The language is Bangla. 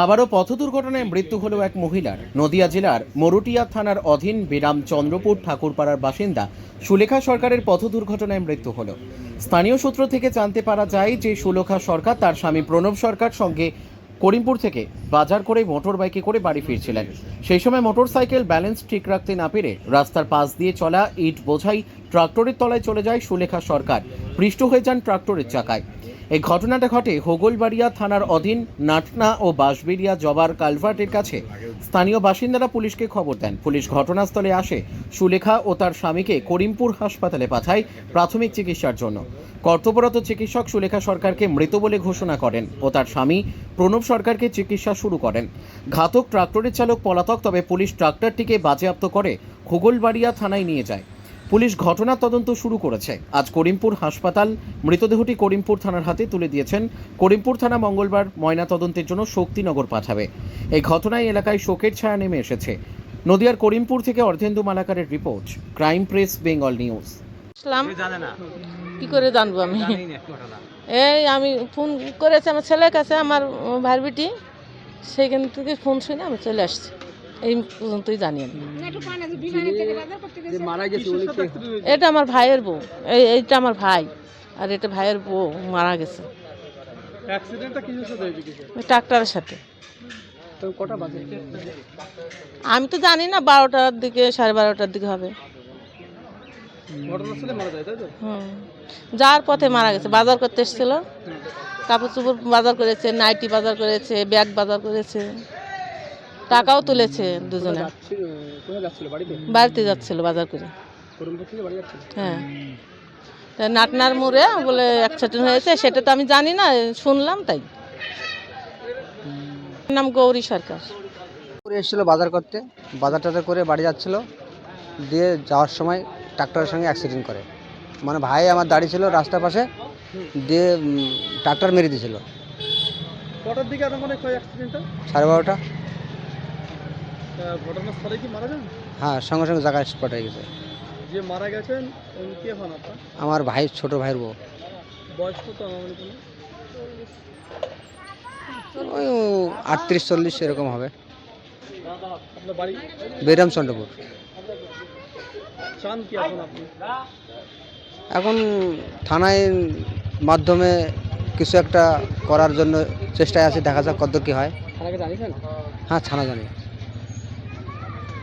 আবারও পথ দুর্ঘটনায় মৃত্যু হল এক মহিলার। নদিয়া জেলার মরুটিয়া থানার অধীন বিরাম চন্দ্রপুর ঠাকুরপাড়ার বাসিন্দা সুলেখা সরকারের পথ দুর্ঘটনায় মৃত্যু হল। স্থানীয় সূত্র থেকে জানতে পারা যায় যে সুলেখা সরকার তার স্বামী প্রণব সরকার সঙ্গে করিমপুর থেকে বাজার করে মোটর বাইকে করে বাড়ি ফিরছিলেন। সেই সময় মোটরসাইকেল ব্যালেন্স ঠিক রাখতে না পেরে রাস্তার পাশ দিয়ে চলা ইট বোঝাই ট্রাক্টরের তলায় চলে যায় সুলেখা সরকার। পৃষ্ঠ হয়ে যান ট্রাক্টরের চাকায়। এই ঘটনাটা ঘটে হোগলবাড়িয়া থানার অধীন নাটনা ও বাঁশবেড়িয়া জবার কালভার্টের কাছে। স্থানীয় বাসিন্দারা পুলিশকে খবর দেন। পুলিশ ঘটনাস্থলে আসে। সুলেখা ও তার স্বামীকে করিমপুর হাসপাতালে পাঠায় প্রাথমিক চিকিৎসার জন্য। কর্তব্যরত চিকিৎসক সুলেখা সরকারকে মৃত বলে ঘোষণা করেন ও তার স্বামী প্রণব সরকারকে চিকিৎসা শুরু করেন। ঘাতক ট্রাক্টরের চালক পলাতক, তবে পুলিশ ট্রাক্টরটিকে বাজেয়াপ্ত করে হোগলবাড়িয়া থানায় নিয়ে যায়। পুলিশ ঘটনার তদন্ত শুরু করেছে। আজ করিমপুর হাসপাতাল মৃতদেহটি করিমপুর থানার হাতে তুলে দিয়েছেন। করিমপুর থানা মঙ্গলবার ময়না তদন্তের জন্য শক্তিনগর পাঠাবে। এই ঘটনায় এলাকায় শোকের ছায়া নেমে এসেছে। নদিয়ার করিমপুর থেকে Ardhendu মালাকারের report crime press Bengal news. Aslam. জানে না। কি করে জানব আমি? এই আমি ফোন করেছি আমার ছেলের কাছে আমার ভাইয়ের বেটি। সেখান থেকে ফোন শুনে আমি চলে আসছি। এই পর্যন্তই জানি আমি। যে মারা গেছে উনি কে? এটা আমার ভাইয়ের বউ। এই এইটা আমার ভাই। আর এটা ভাইয়ের বউ মারা গেছে। ট্রাক্টরের সাথে তো আমি তো জানি না বারোটার দিকে সাড়ে বারোটার দিকে হবে। যাওয়ার পথে মারা গেছে বাজার করতে এসেছিল। কাপড় চুপড় বাজার করেছে নাইটি বাজার করেছে ব্যাগ বাজার করেছে। টাকাও তুলেছে দুজনে। বাড়িতে? যাচ্ছিল বাজার করে। হ্যাঁ। নাটনার মোড়ে বলে অ্যাক্সিডেন্ট হয়েছে সেটা তো আমি জানি না শুনলাম তাই। নাম গৌরী সরকার। করে এসেছিল বাজার করতে বাজার টাজার করে বাড়ি যাচ্ছিল দিয়ে যাওয়ার সময় ট্রাক্টরের সঙ্গে অ্যাক্সিডেন্ট করে। মানে ভাই আমার দাঁড়িয়ে ছিল রাস্তার পাশে দিয়ে ট্রাক্টর মেরে দিয়েছিল। কটার দিকে সাড়ে বারোটা। ঘটনাস্থলে কি মারা যান? হ্যাঁ সঙ্গে সঙ্গে জায়গায় স্পট হয়ে গেছে। যে মারা গেছেন উনি কে হন আপনার? আমার ভাই ছোট ভাইয়ের বউ। বয়স কত উনি? ওই আটত্রিশ চল্লিশ এরকম হবে। আপনার বাড়ি? বেরাম চন্দ্রপুর। চান কি এখন আপনি? এখন থানায় মাধ্যমে কিছু একটা করার জন্য চেষ্টায় আছে দেখা যাক কত কী হয়। থানাকে জানিয়েছেন? হ্যাঁ ছানা জানি